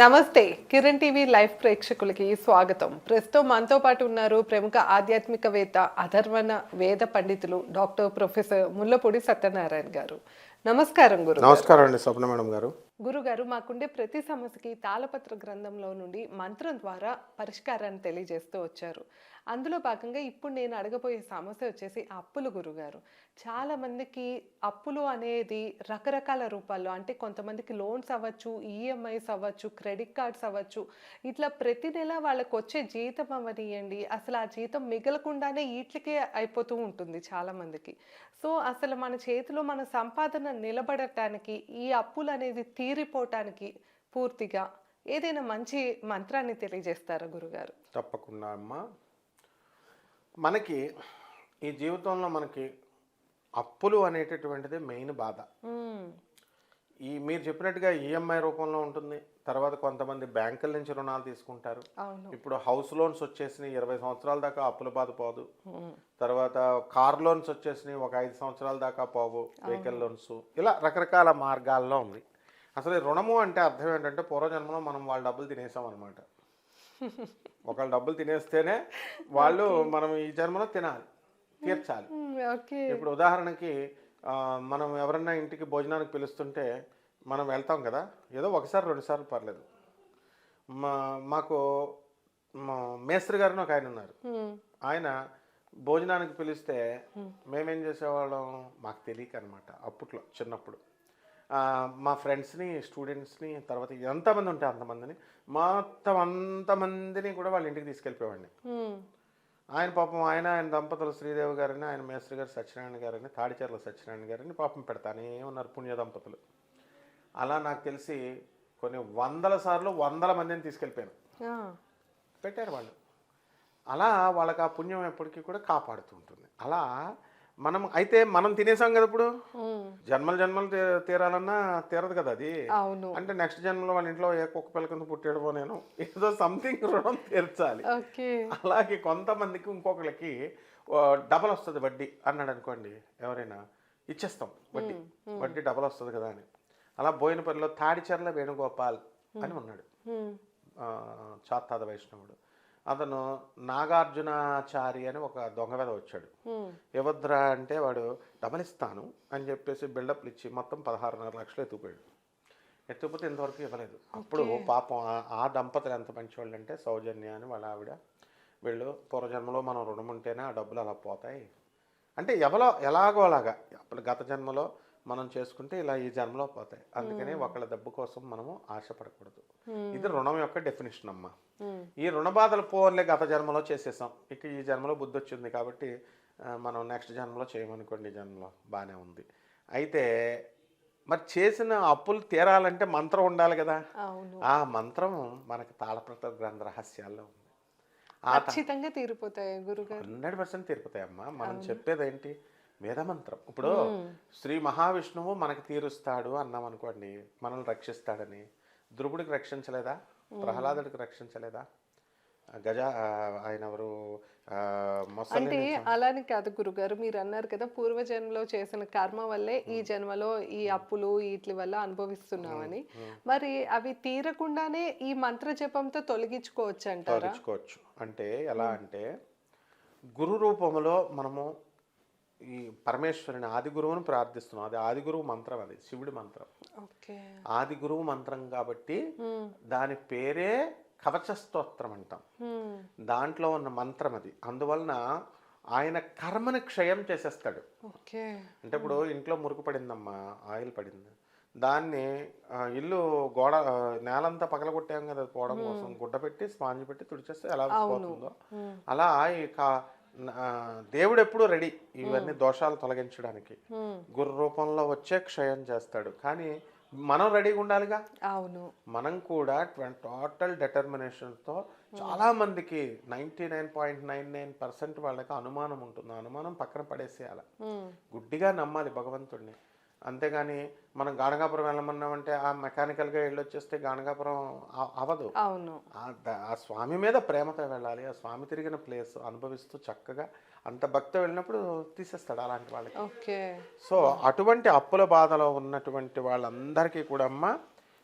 నమస్తే. Kiran TV live ప్రేక్షకులకి స్వాగతం. ప్రస్తుతం మనతో పాటు ఉన్నారు ప్రముఖ ఆధ్యాత్మికవేత్త అధర్వణ వేద పండితులు డాక్టర్ ప్రొఫెసర్ ముల్లపూడి సత్యనారాయణ గారు. నమస్కారం గురు నమస్కారం అండి స్వప్న మేడం గారు. గురుగారు మాకుండే ప్రతి సమస్యకి తాళపత్ర గ్రంథంలో నుండి మంత్రం ద్వారా పరిష్కారాన్ని తెలియజేస్తూ వచ్చారు. అందులో భాగంగా ఇప్పుడు నేను అడగబోయే సమస్య వచ్చేసి అప్పులు గురుగారు. చాలా మందికి అప్పులు అనేది రకరకాల రూపాల్లో అంటే కొంతమందికి లోన్స్ అవ్వచ్చు ఈఎంఐస్ అవ్వచ్చు క్రెడిట్ కార్డ్స్ అవ్వచ్చు. ఇట్లా ప్రతి నెల వాళ్ళకి వచ్చే జీతం అవ్వనియండి అసలు ఆ జీతం మిగలకుండానే వీటికే అయిపోతూ ఉంటుంది చాలా మందికి. సో అసలు మన చేతిలో మన సంపాదన నిలబడటానికి ఈ అప్పులు అనేది తీరిపోవటానికి పూర్తిగా ఏదైనా మంచి మంత్రాన్ని తెలియజేస్తారా గురుగారు? తప్పకుండా అమ్మ. మనకి ఈ జీవితంలో మనకి అప్పులు అనేటటువంటిది మెయిన్ బాధ. ఈ మీరు చెప్పినట్టుగా ఈఎంఐ రూపంలో ఉంటుంది. తర్వాత కొంతమంది బ్యాంకుల నుంచి రుణాలు తీసుకుంటారు. ఇప్పుడు హౌస్ లోన్స్ వచ్చేసినాయి ఇరవై సంవత్సరాల దాకా అప్పుల బాధ పోదు. తర్వాత కార్ లోన్స్ వచ్చేసినాయి ఒక ఐదు సంవత్సరాల దాకా పోవు వెహికల్ లోన్స్. ఇలా రకరకాల మార్గాల్లో ఉంది. అసలు రుణము అంటే అర్థం ఏంటంటే పూర్వజన్మలో మనం వాళ్ళ డబ్బులు తినేసాం అనమాట ఒకళ్ళ డబ్బులు తినేస్తేనే వాళ్ళు మనం ఈ జన్మలో తినాలి తీర్చాలి. ఇప్పుడు ఉదాహరణకి మనం ఎవరన్నా ఇంటికి భోజనానికి పిలుస్తుంటే మనం వెళ్తాం కదా. ఏదో ఒకసారి రెండుసార్లు పర్లేదు. మా మాకు మా మేస్త్రి గారిని ఒక ఆయన ఉన్నారు. ఆయన భోజనానికి పిలిస్తే మేమేం చేసేవాళ్ళం? మాకు తెలియక అనమాట అప్పట్లో చిన్నప్పుడు. మా ఫ్రెండ్స్ని స్టూడెంట్స్ని తర్వాత ఎంతమంది ఉంటే అంతమందిని మొత్తం అంతమందిని కూడా వాళ్ళ ఇంటికి తీసుకెళ్ళిపోయేవాడిని. ఆయన పాపం ఆయన ఆయన దంపతులు శ్రీదేవి గారని ఆయన మేస్త్రి గారు సత్యనారాయణ గారని తాడిచెర్ల సత్యనారాయణ గారని పాపం పెడతానే ఉన్నారు పుణ్య దంపతులు. అలా నాకు తెలిసి కొన్ని వందల సార్లు వందల మందిని తీసుకెళ్ళిపోయాను పెట్టారు వాళ్ళు. అలా వాళ్ళకి ఆ పుణ్యం ఎప్పటికీ కూడా కాపాడుతూ ఉంటుంది. అలా మనం అయితే మనం తినేసాం కదా ఇప్పుడు. జన్మలు జన్మలు తీరాలన్నా తీరదు కదా అది? అవును. అంటే నెక్స్ట్ జన్మలో వాళ్ళ ఇంట్లో ఏ కుక్క పిల్ల కింద పుట్టాడో నేను ఏదో సంథింగ్ రుణం తీర్చాలి. అలాగే కొంతమందికి ఇంకొకరికి డబల్ వస్తుంది వడ్డీ అన్నాడు అనుకోండి ఎవరైనా ఇచ్చేస్తాం వడ్డీ. వడ్డీ డబల్ వస్తుంది కదా అని. అలా బోయినపల్లిలో తాడిచెర్ల వేణుగోపాల్ అని ఉన్నాడు. చాత్తాద వైష్ణవుడు. అతను నాగార్జునాచారి అని ఒక దొంగ మీద వచ్చాడు. ఇవ్వద్రా అంటే వాడు డబల్ ఇస్తాను అని చెప్పేసి బిల్డప్లు ఇచ్చి మొత్తం పదహారున్నర లక్షలు ఎత్తుకుపోయాడు. ఎత్తుకుపోతే ఇంతవరకు ఇవ్వలేదు. అప్పుడు పాపం ఆ- ఆ దంపతులు ఎంత మంచివాళ్ళు అంటే సౌజన్య అని వాళ్ళ ఆవిడ. వీళ్ళు పూర్వజన్మలో మనం రుణం ఉంటేనే ఆ డబ్బులు అలా పోతాయి. అంటే ఎవలో ఎలాగో అలాగా. అప్పుడు గత జన్మలో మనం చేసుకుంటే ఇలా ఈ జన్మలో పోతాయి. అందుకని ఒకళ్ళ డబ్బు కోసం మనము ఆశపడకూడదు. ఇది రుణం యొక్క డెఫినేషన్ అమ్మా. మ్మ్. ఈ రుణ బాధలు పోన్లే గత జన్మలో చేసేసాం. ఇక ఈ జన్మలో బుద్ధి వచ్చింది కాబట్టి మనం నెక్స్ట్ జన్మలో చేయమనుకోండి ఈ జన్మలో. బాగానే ఉంది. అయితే మరి చేసిన అప్పులు తీరాలంటే మంత్రం ఉండాలి కదా? ఆ మంత్రం మనకి తాళప్రత గ్రంథ రహస్యాల్లో ఉంది. ఖచ్చితంగా తీరిపోతాయి గురుగారు. హండ్రెడ్ పర్సెంట్ తీరుతాయమ్మా మనం చెప్పేది ఏంటి వేదమంత్రం. ఇప్పుడు శ్రీ మహావిష్ణువు మనకి తీరుస్తాడు అన్నాం అనుకోండి మనల్ని రక్షిస్తాడని. ధ్రువుడికి రక్షించలేదా? ప్రహ్లాదుడికి రక్షించలేదా? గజ ఆయన ఎవరు? అంటే అలాని కాదు గురుగారు మీరు అన్నారు కదా పూర్వజన్మలో చేసిన కర్మ వల్లే ఈ జన్మలో ఈ అప్పులు వీటి వల్ల అనుభవిస్తున్నామని. మరి అవి తీరకుండానే ఈ మంత్ర జపంతో తొలగించుకోవచ్చు అంటారా తొలగించుకోవచ్చు. అంటే ఎలా అంటే గురు రూపంలో మనము ఈ పరమేశ్వరుని ఆది గురువుని ప్రార్థిస్తున్నాం. అది ఆది గురువు మంత్రం అది శివుడి మంత్రం. ఆది గురువు మంత్రం కాబట్టి దాని పేరే కవచ స్తోత్రం అంటాం. దాంట్లో ఉన్న మంత్రం అది. అందువలన ఆయన కర్మని క్షయం చేసేస్తాడు. అంటే ఇప్పుడు ఇంట్లో మురుకు పడిందమ్మా ఆయిల్ పడింది. దాన్ని ఇల్లు గోడ నేలంతా పగలగొట్టాం కదా పోవడం కోసం. గుడ్డ పెట్టి స్పాంజ్ పెట్టి తుడిచేస్తే ఎలా పోతుందో. అలా దేవుడు ఎప్పుడు రెడీ ఇవన్నీ దోషాలు తొలగించడానికి. గురు రూపంలో వచ్చే క్షయం చేస్తాడు. కానీ మనం రెడీగా ఉండాలిగా? అవును. మనం కూడా టోటల్ డెటర్మినేషన్తో చాలా మందికి ninety nine point nine nine percent వాళ్ళకి అనుమానం ఉంటుంది. అనుమానం పక్కన పడేసేయాలి. గుడ్డిగా నమ్మాలి భగవంతుడిని అంతేగాని మనం గాణగాపురం వెళ్ళమన్నామంటే ఆ మెకానికల్గా వెళ్ళి వచ్చేస్తే గాణగాపురం అ- అవదు అవును. ఆ స్వామి మీద ప్రేమతో వెళ్ళాలి. ఆ స్వామి తిరిగిన ప్లేస్ అనుభవిస్తూ చక్కగా అంత భక్తి వెళ్ళినప్పుడు తీసేస్తాడు అలాంటి వాళ్ళకి. ఓకే. సో అటువంటి అప్పుల బాధలో ఉన్నటువంటి వాళ్ళందరికీ కూడా అమ్మ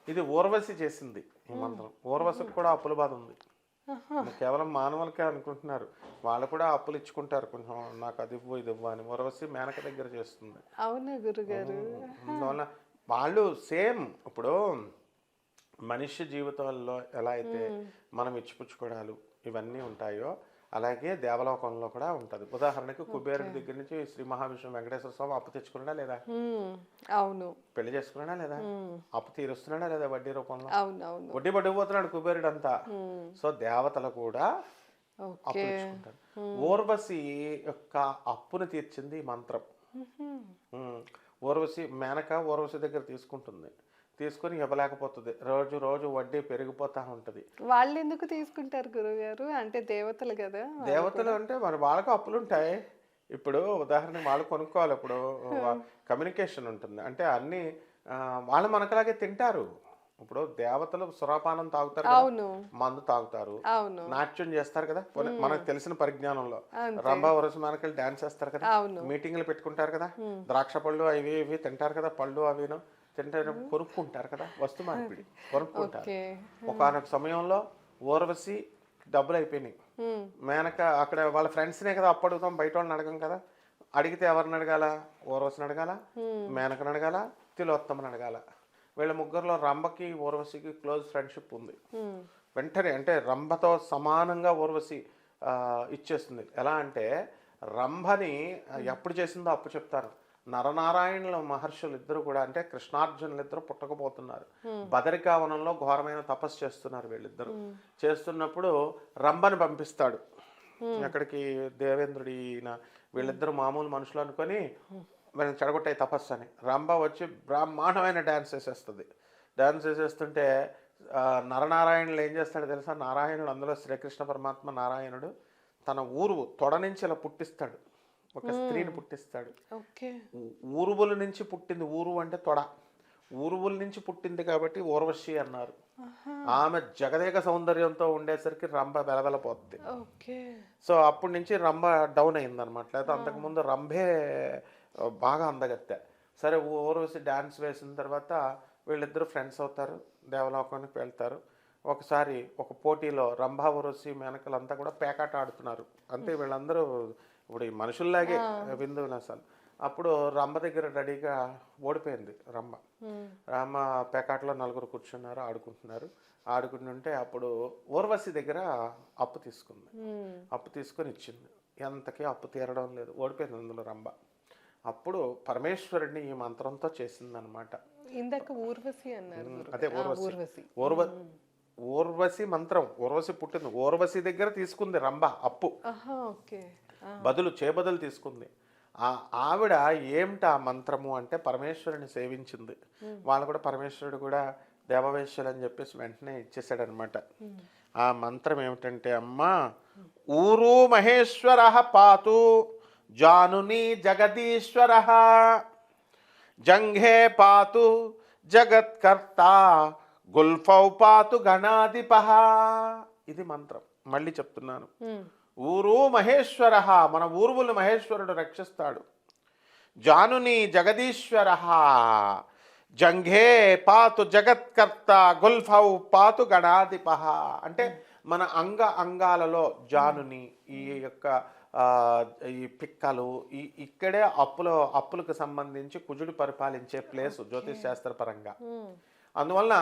ఇది ఊర్వశి చేసింది ఈ మంత్రం. ఊర్వశికి కూడా అప్పుల బాధ ఉంది. కేవలం మానవులకే అనుకుంటున్నారు. వాళ్ళు కూడా అప్పులు ఇచ్చుకుంటారు. కొంచెం నాకు అది ఇవ్వు ఇది ఇవ్వు అని. ఊర్వశి మేనక దగ్గర చేస్తుంది. అవునా గురుగారు? అందువల్ల వాళ్ళు సేమ్ ఇప్పుడు మనిషి జీవితంలో ఎలా అయితే మనం ఇచ్చిపుచ్చుకోవడాలు ఇవన్నీ ఉంటాయో అలాగే దేవలోకంలో కూడా ఉంటది. ఉదాహరణకి కుబేరుడి దగ్గర నుంచి శ్రీ మహావిష్ణువు వెంకటేశ్వర స్వామి అప్పు తెచ్చుకున్నాడా లేదా? అవును. పెళ్ళి చేసుకున్నాడా లేదా? అప్పు తీరుస్తున్నాడా లేదా వడ్డీ రూపంలో? అవును అవును వడ్డీ పడిపోతున్నాడు కుబేరుడు అంతా సో దేవతలు కూడా ఓకే. అప్పులు ఇచ్చుకుంటారు ఊర్వశి యొక్క అప్పును తీర్చింది మంత్రం. ఊర్వశి మేనక ఊర్వశి దగ్గర తీసుకుంటుంది. తీసుకొని ఇవ్వలేకపోతుంది. రోజు రోజు వడ్డీ పెరిగిపోతా ఉంటది. వాళ్ళు ఎందుకు తీసుకుంటారు గురుగారు? అంటే దేవతలు కదా దేవతలు అంటే మరి వాళ్ళకు అప్పులు ఉంటాయి ఇప్పుడు ఉదాహరణ వాళ్ళు కొనుక్కోవాలి. ఇప్పుడు కమ్యూనికేషన్ ఉంటుంది. అంటే అన్ని వాళ్ళు మనకలాగే తింటారు. ఇప్పుడు దేవతలు సురాపానం తాగుతారు మందు తాగుతారు. అవును. నాట్యం చేస్తారు కదా. మనకు తెలిసిన పరిజ్ఞానంలో. రంభా వరస మనకెళ్ళి డాన్స్ చేస్తారు కదా. అవును. మీటింగ్లు పెట్టుకుంటారు కదా. ద్రాక్ష పళ్ళు అవి ఇవి తింటారు కదా. పళ్ళు అవిను. తింటారు కొనుక్కుంటారు కదా వస్తు మార్పిడి కొనుక్కుంటారు ఒకనొక సమయంలో ఊర్వశి డబ్బులు అయిపోయినాయి. మేనక అక్కడ వాళ్ళ ఫ్రెండ్స్నే కదా అప్పు అడుగుతాం బయట వాళ్ళని అడగం కదా. అడిగితే ఎవరిని అడగాల? ఊర్వశిని అడగాల? మేనకని అడగాల? తిలోత్తమని అడగాల? వీళ్ళ ముగ్గురులో రంభకి ఊర్వశికి క్లోజ్ ఫ్రెండ్షిప్ ఉంది. వెంటనే అంటే రంభతో సమానంగా ఊర్వశి ఇచ్చేస్తుంది. ఎలా అంటే రంభని ఎప్పుడు చేసిందో అప్పు చెప్తారు. నరనారాయణుల మహర్షులు ఇద్దరు కూడా అంటే కృష్ణార్జునులు ఇద్దరు పుట్టకపోతున్నారు. బదరికావనంలో ఘోరమైన తపస్సు చేస్తున్నారు వీళ్ళిద్దరు. చేస్తున్నప్పుడు రంభని పంపిస్తాడు. ఎక్కడికి దేవేంద్రుడి వీళ్ళిద్దరు మామూలు మనుషులు అనుకొని వీళ్ళని చెడగొట్టాయి తపస్సు అని. రంభ వచ్చి బ్రహ్మాండమైన డ్యాన్స్ చేసేస్తుంది. డ్యాన్స్ చేసేస్తుంటే ఆ, నరనారాయణులు ఏం చేస్తాడో తెలుసా? నారాయణుడు అందులో శ్రీకృష్ణ పరమాత్మ నారాయణుడు తన ఊరు తొడ నుంచి ఇలా పుట్టిస్తాడు. ఒక స్త్రీని పుట్టిస్తాడు. ఓకే. ఊ- ఊరువుల నుంచి పుట్టింది ఊరు అంటే తొడ. ఊరువుల నుంచి పుట్టింది కాబట్టి ఊర్వశి అన్నారు. ఆమె జగదేక సౌందర్యంతో ఉండేసరికి రంభ వెలవెలపోతుంది సో అప్పటి నుంచి రంభ డౌన్ అయింది అనమాట లేదా అంతకుముందు రంభే బాగా అందగత్తె. సరే ఊర్వశి డ్యాన్స్ వేసిన తర్వాత వీళ్ళిద్దరు ఫ్రెండ్స్ అవుతారు దేవలోకానికి వెళ్తారు. ఒకసారి ఒక పోటీలో రంభా ఊర్వశి మేనకలంతా కూడా పేకాట ఆడుతున్నారు. అంతే వీళ్ళందరూ ఇప్పుడు ఈ మనుషుల్లాగే విందు విలాసాలు అప్పుడు రంభ దగ్గర రెడీగా ఓడిపోయింది రంభ ఉమ్, రామ పేకాటలో నలుగురు కూర్చున్నారు ఆడుకుంటున్నారు. ఆడుకుంటుంటే అప్పుడు ఊర్వశి దగ్గర అప్పు తీసుకుంది. అప్పు తీసుకొని ఇచ్చింది. ఎంతకీ అప్పు తీరడం లేదు. ఓడిపోయింది అందులో రంభ అప్పుడు పరమేశ్వరుడిని ఈ మంత్రంతో చేసిందనమాట. ఇందాక ఊర్వశి అన్నారు. అదే ఊర్వశి. ఊర్వ ఊర్వశి మంత్రం. ఊర్వశి పుట్టింది. ఊర్వశి దగ్గర తీసుకుంది రంభ అప్పు. ఓకే. బదులు చేబదులు తీసుకుంది. ఆ ఆవిడ ఏమిటి ఆ మంత్రము అంటే పరమేశ్వరుని సేవించింది. వాళ్ళు కూడా పరమేశ్వరుడు కూడా దేవవేశ్వరు అని చెప్పేసి వెంటనే ఇచ్చేసాడనమాట ఆ మంత్రం ఏమిటంటే అమ్మా ఊరు మహేశ్వర పాతు జానుని జగదీశ్వర. జంఘే పాతు జగత్కర్త గుల్ఫౌ పాతు గణాధిప. ఇది మంత్రం. మళ్ళీ చెప్తున్నాను. ఊరు మహేశ్వర మన ఊరువులు మహేశ్వరుడు రక్షిస్తాడు. జానుని జగదీశ్వర జంఘే పాతు జగత్కర్త గుల్ఫౌ పాతు గణాధిప. అంటే మన అంగ అంగాలలో జానుని ఈ యొక్క ఆ, ఈ పిక్కలు ఈ ఇక్కడే అప్పులో అప్పులకు సంబంధించి కుజుడు పరిపాలించే ప్లేస్ జ్యోతిష్ శాస్త్ర పరంగా ఉమ్, అందువల్ల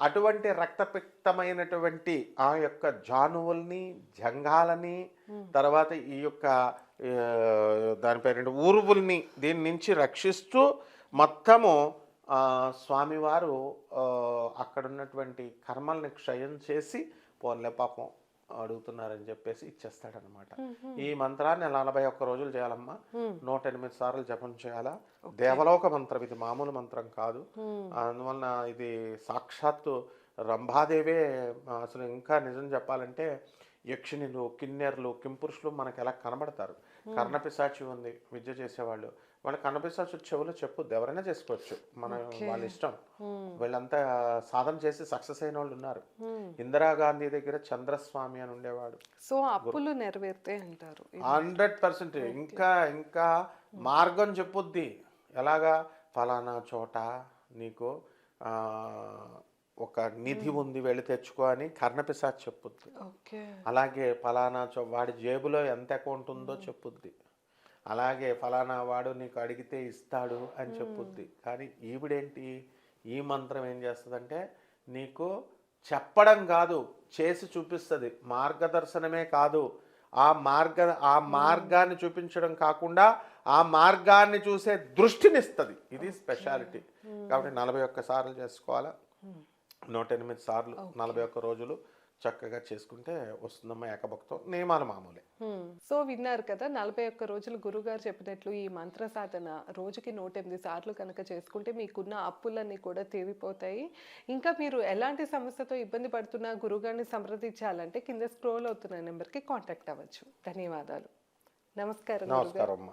అటువంటి రక్తపిక్తమైనటువంటి ఆ యొక్క జానువుల్ని జంగాలని తర్వాత ఈ యొక్క దాని పేరు ఊరువుల్ని దీని నుంచి రక్షిస్తూ మొత్తము స్వామివారు ఆ, అక్కడ ఉన్నటువంటి కర్మల్ని క్షయం చేసి పోన్లే పాపం. అడుగుతున్నారని చెప్పేసి ఇచ్చేస్తాడనమాట. ఈ మంత్రాన్ని నలభై ఒక్క రోజులు చేయాలమ్మా. నూట ఎనిమిది సార్లు జపం చేయాలా? దేవలోక మంత్రం ఇది మామూలు మంత్రం కాదు. అందువలన ఇది సాక్షాత్తు రంభాదేవే అసలు ఇంకా నిజం చెప్పాలంటే యక్షిణులు కిన్నెర్లు కింపురుషులు మనకు ఎలా కనబడతారు కర్ణపిశాచి ఉంది విద్య చేసేవాళ్ళు. వాళ్ళ కర్ణపిశాచి చెవులు చెప్పు ఎవరైనా చేసుకోవచ్చు. మన వాళ్ళ ఇష్టం. వీళ్ళంతా సాధన చేసి సక్సెస్ అయిన వాళ్ళు ఉన్నారు. ఇందిరాగాంధీ దగ్గర చంద్రస్వామి అని ఉండేవాడు. సో అప్పులు నెరవేరుతాయి అంటారు. Hundred percent. ఇంకా ఇంకా మార్గం చెప్పుద్ది. ఎలాగా? ఫలానా చోట నీకు ఆ, ఒక నిధి ఉంది వెళ్ళి తెచ్చుకో అని కర్ణపిశాచి చెప్పుద్ది. అలాగే ఫలానా చో- వాడి జేబులో ఎంత అకౌంట్ ఉందో చెప్పుద్ది. అలాగే ఫలానా వాడు నీకు అడిగితే ఇస్తాడు అని చెప్పుద్ది. కానీ ఈవిడేంటి? ఈ మంత్రం ఏం చేస్తుందంటే నీకు చెప్పడం కాదు చేసి చూపిస్తుంది. మార్గదర్శనమే కాదు. ఆ మార్గ ఆ మార్గాన్ని చూపించడం కాకుండా ఆ మార్గాన్ని చూసే దృష్టినిస్తుంది. ఇది స్పెషాలిటీ. కాబట్టి నలభై ఒక్క సార్లు చేసుకోవాలా? నూట ఎనిమిది సార్లు నలభై ఒక్క రోజులు చక్కగా చేసుకుంటే వస్తుందమ్మా ఏకభక్తం. నియమాలు మామూలే. సో విన్నారు కదా నలభై ఒక్క రోజులు గురుగారు చెప్పినట్లు ఈ మంత్ర సాధన రోజుకి నూట ఎనిమిది సార్లు కనుక చేసుకుంటే మీకున్న అప్పులన్నీ కూడా తీరిపోతాయి. ఇంకా మీరు ఎలాంటి సమస్యతో ఇబ్బంది పడుతున్నా గురుగారిని సంప్రదించాలంటే కింద స్క్రోల్ అవుతున్న నెంబర్కి కాంటాక్ట్ అవ్వచ్చు. ధన్యవాదాలు. నమస్కారం నమస్కారం